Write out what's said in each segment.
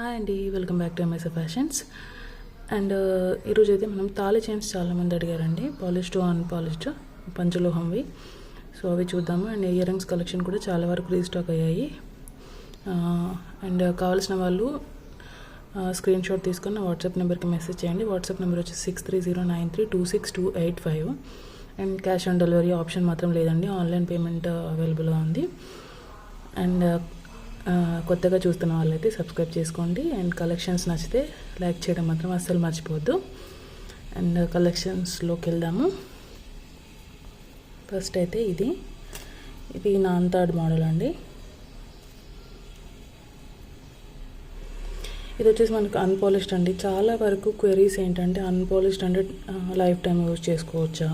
Hi అండి welcome back to MS Fashions and uh, ఈరోజు అయితే మనం తాళి చైన్స్ చాలామంది అడిగారండి. Polished unpolished పంచలోహంవి. సో అవి చూద్దాము. అండ్ ఇయర్ రింగ్స్ కలెక్షన్ కూడా చాలా వరకు రీస్టాక్ అయ్యాయి. Uh, అండ్ కావాల్సిన వాళ్ళు uh, స్క్రీన్ షాట్ తీసుకొని నా వాట్సాప్ నెంబర్కి మెసేజ్ చేయండి. వాట్సాప్ నెంబర్ వచ్చి six three zero nine three two six two eight five and cash on delivery option మాత్రం లేదండి. ఆన్లైన్ పేమెంట్ అవైలబుల్గా ఉంది. అండ్ కొత్తగా చూస్తున్న వాళ్ళైతే సబ్స్క్రైబ్ చేసుకోండి. అండ్ కలెక్షన్స్ నచ్చితే లైక్ చేయడం మాత్రం అస్సలు మర్చిపోవద్దు. అండ్ కలెక్షన్స్లోకి వెళ్దాము. ఫస్ట్ అయితే ఇది. ఇది నాన్ థర్డ్ మోడల్ అండి. ఇది వచ్చేసి మనకు అన్పాలిష్డ్ అండి. చాలా వరకు క్వెరీస్ ఏంటంటే అన్పాలిష్డ్ అంటే లైఫ్ టైం యూజ్ చేసుకోవచ్చా?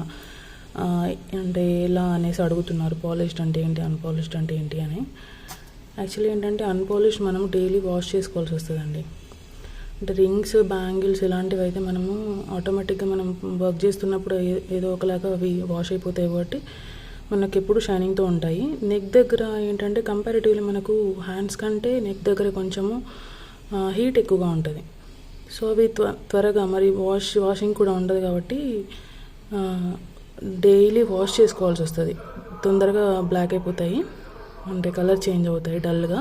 అంటే ఎలా అనేసి అడుగుతున్నారు. పాలిష్డ్ అంటే ఏంటి? అన్పాలిష్డ్ అంటే ఏంటి అని. యాక్చువల్లీ ఏంటంటే అన్పాలిష్డ్ మనం డైలీ వాష్ చేసుకోవాల్సి వస్తుందండి. అంటే రింగ్స్ బ్యాంగిల్స్ ఇలాంటివి అయితే మనము ఆటోమేటిక్గా మనం వర్క్ చేస్తున్నప్పుడు ఏదో ఒకలాగా అవి వాష్ అయిపోతాయి కాబట్టి మనకి ఎప్పుడు షైనింగ్తో ఉంటాయి. నెక్ దగ్గర ఏంటంటే కంపారిటివ్లీ మనకు హ్యాండ్స్ కంటే నెక్ దగ్గర కొంచెము హీట్ ఎక్కువగా ఉంటుంది. సో అవి త్వ త్వరగా మరి వాష్ వాషింగ్ కూడా ఉండదు కాబట్టి డైలీ వాష్ చేసుకోవాల్సి వస్తుంది. తొందరగా బ్లాక్ అయిపోతాయి. అంటే కలర్ చేంజ్ అవుతాయి డల్గా.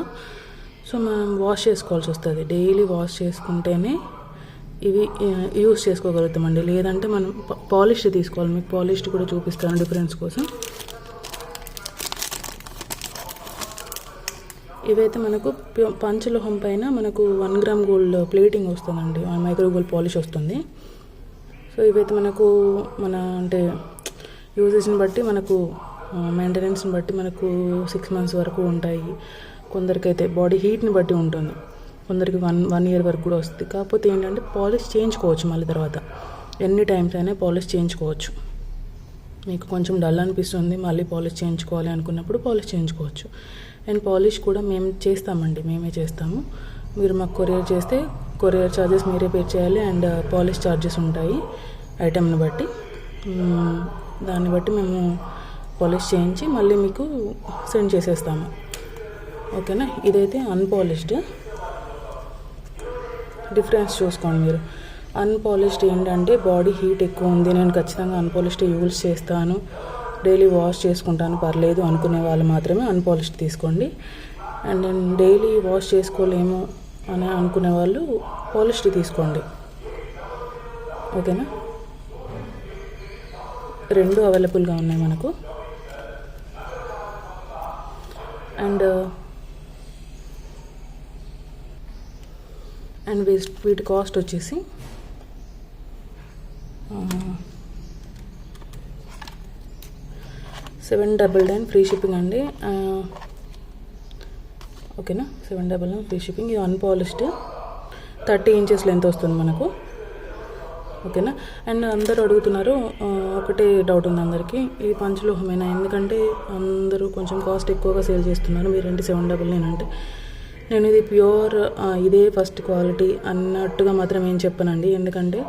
సో మనం వాష్ చేసుకోవాల్సి వస్తుంది. డైలీ వాష్ చేసుకుంటేనే ఇవి యూస్ చేసుకోగలుగుతామండి. లేదంటే మనం పాలిష్డ్ తీసుకోవాలి. మీకు పాలిష్డ్ కూడా చూపిస్తాను డిఫరెన్స్ కోసం. ఇవైతే మనకు పంచలోహం పైన మనకు వన్ గ్రామ్ గోల్డ్ ప్లేటింగ్ వస్తుందండి. మైక్రో గోల్డ్ పాలిష్ వస్తుంది. సో ఇవైతే మనకు మన అంటే యూజెస్ని బట్టి మనకు మెయింటెనెన్స్ని బట్టి మనకు సిక్స్ మంత్స్ వరకు ఉంటాయి. కొందరికైతే బాడీ హీట్ని బట్టి ఉంటుంది. కొందరికి వన్ వన్ ఇయర్ వరకు కూడా వస్తుంది. కాకపోతే ఏంటంటే పాలిష్ చేయించుకోవచ్చు మళ్ళీ తర్వాత. ఎన్ని టైమ్స్ అయినా పాలిష్ చేయించుకోవచ్చు. మీకు కొంచెం డల్ అనిపిస్తుంది మళ్ళీ పాలిష్ చేయించుకోవాలి అనుకున్నప్పుడు పాలిష్ చేయించుకోవచ్చు. అండ్ పాలిష్ కూడా మేము చేస్తామండి మేమే చేస్తాము. మీరు మాకు కొరియర్ చేస్తే కొరియర్ ఛార్జెస్ మీరే పే చేయాలి అండ్ పాలిష్ ఛార్జెస్ ఉంటాయి. ఐటెంని బట్టి. దాన్ని బట్టి మేము పాలిష్ చేయించి మళ్ళీ మీకు సెండ్ చేసేస్తాము. ఓకేనా? ఇదైతే అన్పాలిష్డ్. డిఫరెన్స్ చూసుకోండి మీరు. అన్పాలిష్డ్ ఏంటంటే బాడీ హీట్ ఎక్కువ ఉంది నేను ఖచ్చితంగా అన్పాలిష్డ్ యూజ్ చేస్తాను. డైలీ వాష్ చేసుకుంటాను పర్లేదు అనుకునే వాళ్ళు మాత్రమే అన్పాలిష్డ్ తీసుకోండి. అండ్ నేను డైలీ వాష్ చేసుకోలేము అని అనుకునే వాళ్ళు పాలిష్డ్ తీసుకోండి. ఓకేనా? రెండు అవైలబుల్గా ఉన్నాయి మనకు. అండ్ uh, అండ్ వేస్ట్ వీటి కాస్ట్ వచ్చేసి seven double nine free shipping అండి. ఓకేనా seven double nine free shipping ఇది అన్పాలిష్డ్ థర్టీ ఇంచెస్ లెంత్ వస్తుంది మనకు. ఓకేనా? అండ్ అందరూ అడుగుతున్నారు ఒకటే డౌట్ ఉంది అందరికీ. ఇది పంచలోహమేనా? ఎందుకంటే అందరూ కొంచెం కాస్ట్ ఎక్కువగా సేల్ చేస్తున్నారు. మీరు మీరేంటి సెవెన్ డబల్ నైన్ అంటే. నేను ఇది ప్యూర్ ఇదే ఫస్ట్ క్వాలిటీ అన్నట్టుగా మాత్రం ఏం చెప్పనండి. ఎందుకంటే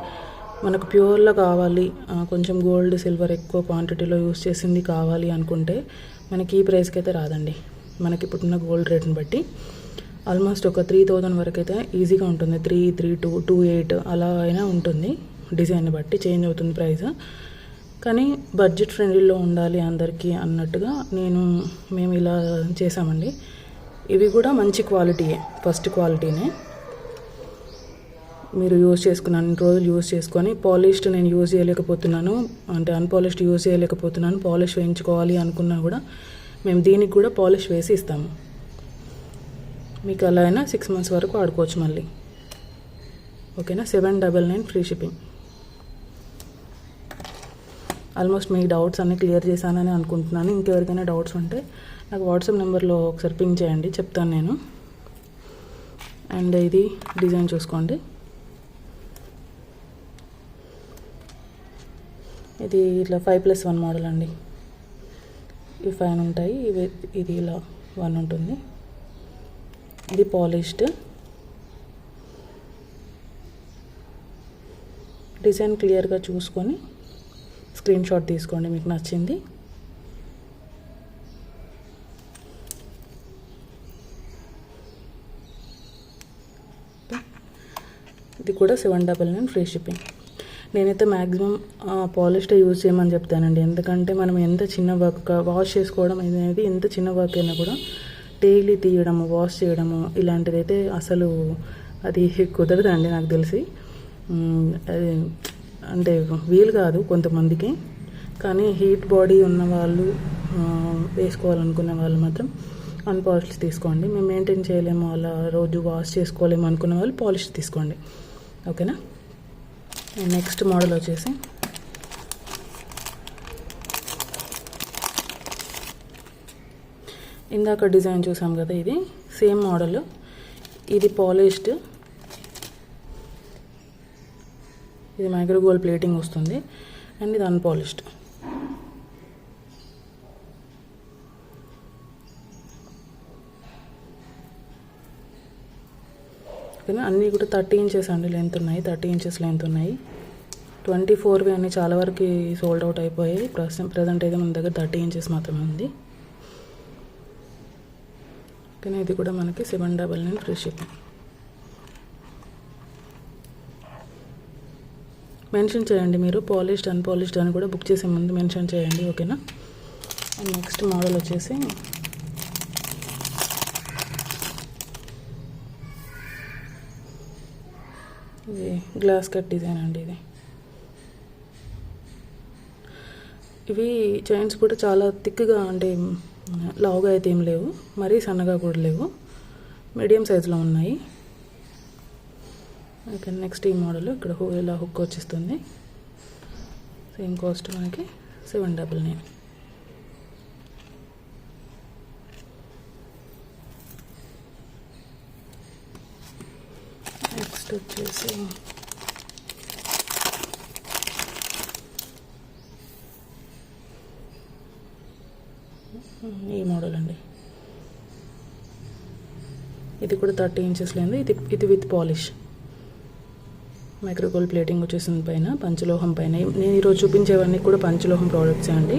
మనకు ప్యూర్లో కావాలి కొంచెం గోల్డ్ సిల్వర్ ఎక్కువ క్వాంటిటీలో యూస్ చేసింది కావాలి అనుకుంటే మనకి ఈ ప్రైస్కి అయితే రాదండి. మనకి ఇప్పుడున్న గోల్డ్ రేట్ని బట్టి. ఆల్మోస్ట్ ఒక త్రీ థౌజండ్ వరకు అయితే ఈజీగా ఉంటుంది. Three three two two eight అలా అయినా ఉంటుంది. డిజైన్ని బట్టి చేంజ్ అవుతుంది ప్రైస్. కానీ బడ్జెట్ ఫ్రెండ్లీలో ఉండాలి అందరికీ అన్నట్టుగా నేను మేము ఇలా చేసామండి ఇవి కూడా మంచి క్వాలిటీయే ఫస్ట్ క్వాలిటీనే. మీరు యూజ్ చేసుకున్న అన్ని రోజులు యూజ్ చేసుకొని పాలిష్డ్ నేను యూజ్ చేయలేకపోతున్నాను అంటే అన్పాలిష్డ్ యూజ్ చేయలేకపోతున్నాను పాలిష్ వేయించుకోవాలి అనుకున్నా కూడా మేము దీనికి కూడా పాలిష్ వేసి ఇస్తాము. మీకు అలా అయినా సిక్స్ మంత్స్ వరకు ఆడుకోవచ్చు మళ్ళీ. ఓకేనా? Seven double nine free shipping. Almost మీ డౌట్స్ అన్నీ క్లియర్ చేశానని అనుకుంటున్నాను. ఇంకెవరికైనా డౌట్స్ ఉంటే నాకు వాట్సాప్ నెంబర్లో ఒకసారి పింక్ చేయండి. చెప్తాను నేను. అండ్ ఇది డిజైన్ చూసుకోండి. ఇది ఇట్లా ఫైవ్ ప్లస్ వన్ మోడల్ అండి. ఇవి ఫైవ్ ఉంటాయి. ఇవి ఇది ఇలా వన్ ఉంటుంది. ఇది పాలిష్డ్ డిజైన్ క్లియర్గా చూసుకొని స్క్రీన్ షాట్ తీసుకోండి మీకు నచ్చింది. ఇది కూడా seven double nine free shipping. నేనైతే మ్యాక్సిమం పాలిస్టర్ యూజ్ చేయమని చెప్తానండి. ఎందుకంటే మనం ఎంత చిన్న వర్క్ వాష్ చేసుకోవడం అనేది ఎంత చిన్న వర్క్ అయినా కూడా డైలీ తీయడము వాష్ చేయడము ఇలాంటిది అయితే అసలు అది కుదరదండి నాకు తెలిసి. అది అంటే వీలు కాదు కొంతమందికి. కానీ హీట్ బాడీ ఉన్న వాళ్ళు వేసుకోవాలనుకునే వాళ్ళు మాత్రం అన్పాలిష్ తీసుకోండి. మేము మెయింటైన్ చేయలేము అలా రోజు వాష్ చేసుకోలేము అనుకునే వాళ్ళు పాలిష్ తీసుకోండి. ఓకేనా? నెక్స్ట్ మోడల్ వచ్చేసి ఇందాక డిజైన్ చూసాం కదా ఇది సేమ్ మోడల్. ఇది పాలిష్డ్ ఇది మైక్రో గోల్డ్ ప్లేటింగ్ వస్తుంది. అండ్ ఇది అన్పాలిష్డ్. ఓకేనా? అన్నీ కూడా థర్టీ ఇంచెస్ అండి లెంత్ ఉన్నాయి. థర్టీ ఇంచెస్ లెంత్ ఉన్నాయి. ట్వంటీ ఫోర్వి అన్నీ చాలా వరకు సోల్డ్ అవుట్ అయిపోయాయి. ప్రస్తుతం ప్రజెంట్ అయితే మన దగ్గర థర్టీ ఇంచెస్ మాత్రమే ఉంది. ఓకేనా? ఇది కూడా మనకి seven double nine free shipping. Mention చేయండి మీరు పాలిష్డ్ అన్పాలిష్డ్ అని కూడా బుక్ చేసే ముందు మెన్షన్ చేయండి ఓకేనా? అండ్ నెక్స్ట్ మోడల్ వచ్చేసి ఇది గ్లాస్ కట్ డిజైన్ అండి ఇది. ఇవి చైన్స్ కూడా చాలా థిక్గా అంటే లావుగా అయితే ఏం లేవు మరీ సన్నగా కూడా లేవు. మీడియం సైజులో ఉన్నాయి. ఓకే నెక్స్ట్ ఈ మోడల్ ఇక్కడ ఇలా హుక్ వచ్చేస్తుంది. సేమ్ కాస్ట్ మనకి సెవెన్ డబల్ నైన్ నెక్స్ట్ వచ్చేసి ఈ మోడల్ అండి. ఇది కూడా థర్టీ ఇంచెస్ లేదు ఇది ఇది విత్ పాలిష్ మైక్రోగోల్ ప్లేటింగ్ వచ్చేసింది పైన పంచలోహం పైన. నేను ఈరోజు చూపించేవన్నీ కూడా పంచలోహం ప్రోడక్ట్సే అండి.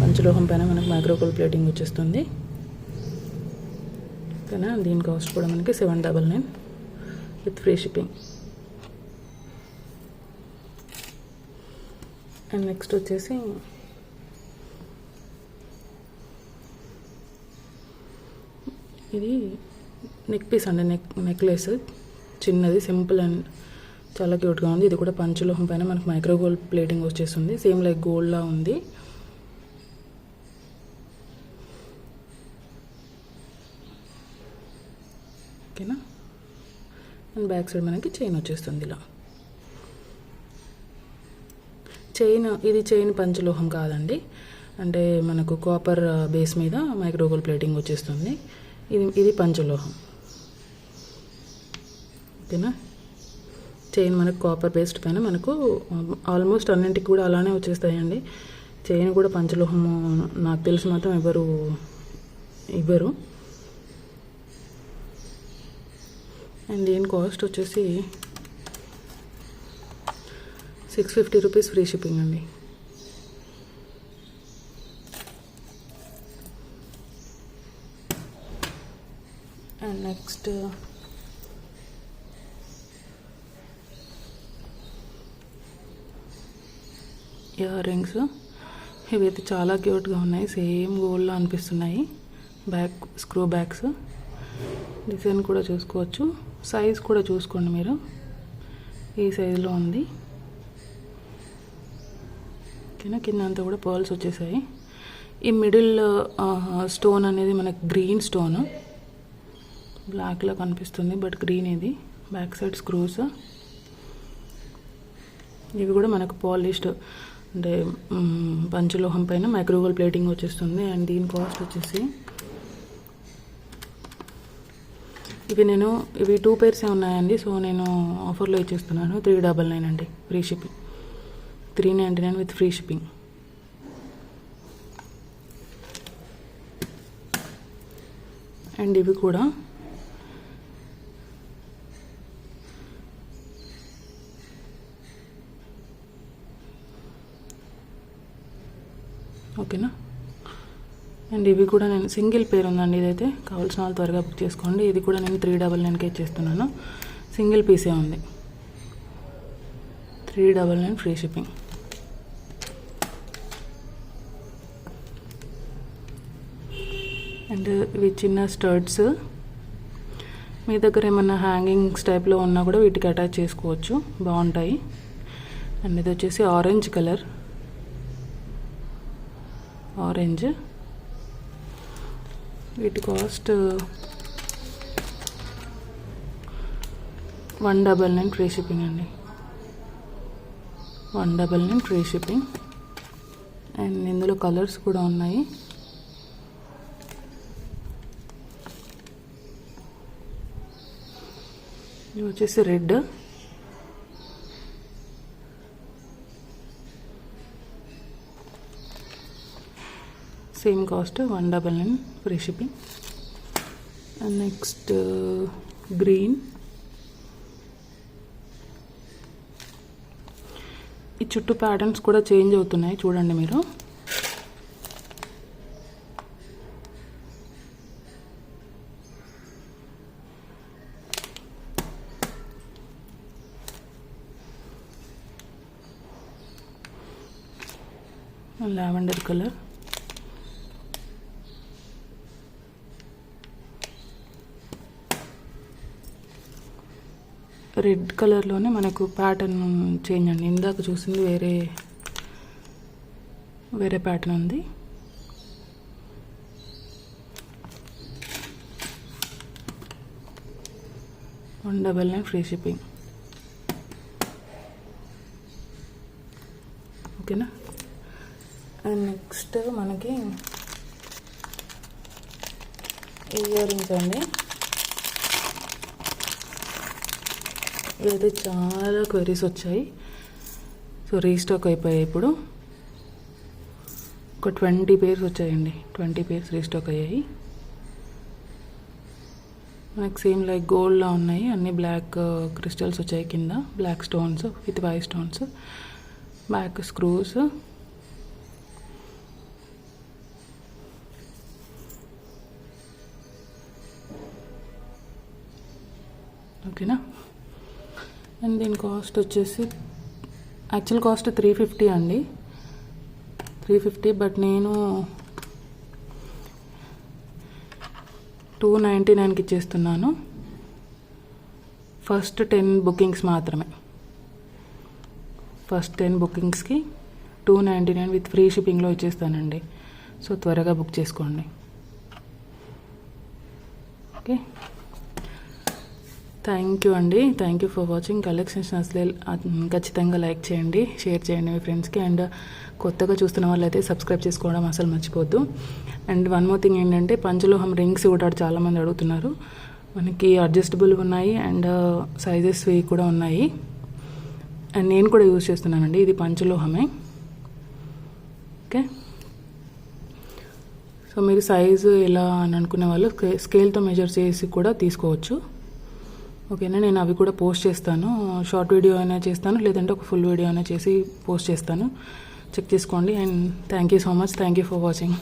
పంచలోహం పైన మనకు మైక్రోగోల్ ప్లేటింగ్ వచ్చేస్తుంది. ఓకేనా? దీని కాస్ట్ కూడా మనకి seven double nine with free shipping. And next వచ్చేసి ఇది నెక్ పీస్ అండి నెక్ నెక్లెస్. చిన్నది సింపుల్ అండ్ చాలా క్యూట్గా ఉంది. ఇది కూడా పంచలోహం పైన మనకు మైక్రో గోల్డ్ ప్లేటింగ్ వచ్చేస్తుంది సేమ్ లైక్ గోల్డ్లా ఉంది. ఓకేనా? అండ్ బ్యాక్ సైడ్ మనకి చైన్ వచ్చేస్తుంది ఇలా. చైన్ ఇది చైన్ పంచలోహం కాదండి. అంటే మనకు కాపర్ బేస్ మీద మైక్రోగోల్ ప్లేటింగ్ వచ్చేస్తుంది. ఇది ఇది పంచలోహం. ఓకేనా? చైన్ మనకు కాపర్ బేస్డ్ పైన మనకు ఆల్మోస్ట్ అన్నింటికి కూడా అలానే వచ్చేస్తాయండి. చైన్ కూడా పంచలోహము నాకు తెలిసి మాత్రం ఎవరు ఇవ్వరు. అండ్ దీని కాస్ట్ వచ్చేసి six fifty rupees free shipping అండి. అండ్ నెక్స్ట్ ఇయర్ రింగ్స్ ఇవైతే చాలా క్యూట్గా ఉన్నాయి. సేమ్ గోల్డ్లో అనిపిస్తున్నాయి. బ్యాక్ స్క్రూ బ్యాగ్స్ డిజైన్ కూడా చూసుకోవచ్చు. సైజ్ కూడా చూసుకోండి మీరు. ఈ సైజులో ఉంది. ఓకేనా? కింద అంతా కూడా పర్ల్స్ వచ్చేసాయి. ఈ మిడిల్ స్టోన్ అనేది మనకు గ్రీన్ స్టోన్ బ్లాక్లో కనిపిస్తుంది బట్ గ్రీన్ ఇది. బ్యాక్ సైడ్ స్క్రూస్ ఇవి కూడా మనకు పాలిష్డ్ అంటే పంచలోహం పైన మైక్రోగోల్ ప్లేటింగ్ వచ్చేస్తుంది అండ్ దీని కాస్ట్ వచ్చేసి ఇవి నేను ఇవి టూ పేర్సే ఉన్నాయండి సో నేను ఆఫర్లో ఇచ్చేస్తున్నాను. త్రీ డబల్ నైన్ అండి free shipping. Three ninety nine with free shipping. And ఇవి కూడా ఓకేనా? అండ్ ఇవి కూడా నేను సింగిల్ పేర్ ఉందండి ఇదైతే. కావాల్సిన వాళ్ళు త్వరగా బుక్ చేసుకోండి. ఇది కూడా నేను త్రీ డబల్ నైన్కే ఇచ్చేస్తున్నాను సింగిల్ పీసే ఉంది. Three double nine free shipping. And ఇవి చిన్న స్టర్ట్స్ మీ దగ్గర ఏమన్నా హ్యాంగింగ్స్ టైప్లో ఉన్నా కూడా వీటికి అటాచ్ చేసుకోవచ్చు. బాగుంటాయి. అండ్ ఇది వచ్చేసి ఆరెంజ్ కలర్. ఆరెంజ్. వీటి cost one double nine free shipping అండి. One double nine free shipping. And ఇందులో కలర్స్ కూడా ఉన్నాయి. ఇది వచ్చేసి red. Same cost one double nine free shipping and next green ఈ చుట్టూ ప్యాటర్న్స్ కూడా చేంజ్ అవుతున్నాయి చూడండి మీరు. లావెండర్ కలర్ రెడ్ కలర్లోనే మనకు ప్యాటర్న్ చేంజ్ అండి. ఇందాక చూసింది వేరే వేరే ప్యాటర్న్ ఉంది. One double nine free shipping ఓకేనా అండ్ నెక్స్ట్ మనకి ఇయర్ రింగ్స్ అండి. ఇదైతే చాలా క్వరీస్ వచ్చాయి. సో రీస్టాక్ అయిపోయాయి ఇప్పుడు. ఒక ట్వంటీ పేర్స్ వచ్చాయండి. ట్వంటీ పేర్స్ రీస్టాక్ అయ్యాయి. మనకి సేమ్ లైక్ గోల్డ్లా ఉన్నాయి. అన్ని బ్లాక్ క్రిస్టల్స్ uh, వచ్చాయి కింద. Black stones with white stones back screws ఓకేనా అండ్ దీని కాస్ట్ వచ్చేసి యాక్చువల్ కాస్ట్ త్రీ ఫిఫ్టీ అండి. త్రీ ఫిఫ్టీ బట్ నేను టూ నైంటీ నైన్కి ఇచ్చేస్తున్నాను. ఫస్ట్ టెన్ బుకింగ్స్ మాత్రమే. First ten బుకింగ్స్కి two ninety nine with free షిప్పింగ్లో ఇచ్చేస్తానండి. సో త్వరగా బుక్ చేసుకోండి ఓకే థ్యాంక్ యూ అండి. Thank you for watching collections అసలు ఖచ్చితంగా లైక్ చేయండి. షేర్ చేయండి మీ ఫ్రెండ్స్కి అండ్ కొత్తగా చూస్తున్న వాళ్ళైతే సబ్స్క్రైబ్ చేసుకోవడం అసలు మర్చిపోద్దు. అండ్ వన్ మోర్ థింగ్ ఏంటంటే పంచలోహం రింగ్స్ కూడా చాలామంది అడుగుతున్నారు. మనకి అడ్జస్టబుల్ ఉన్నాయి. అండ్ సైజెస్వి uh, కూడా ఉన్నాయి. అండ్ నేను కూడా యూజ్ చేస్తున్నానండి. ఇది పంచలోహమే. ఓకే సో మీరు సైజు ఎలా అని అనుకునే వాళ్ళు స్కేల్తో మెజర్ చేసి కూడా తీసుకోవచ్చు. ఓకేనా నేను అవి కూడా పోస్ట్ చేస్తాను. షార్ట్ వీడియో అయినా చేస్తాను లేదంటే ఒక ఫుల్ వీడియో అయినా చేసి పోస్ట్ చేస్తాను. చెక్ చేసుకోండి and thank you so much. Thank you for watching.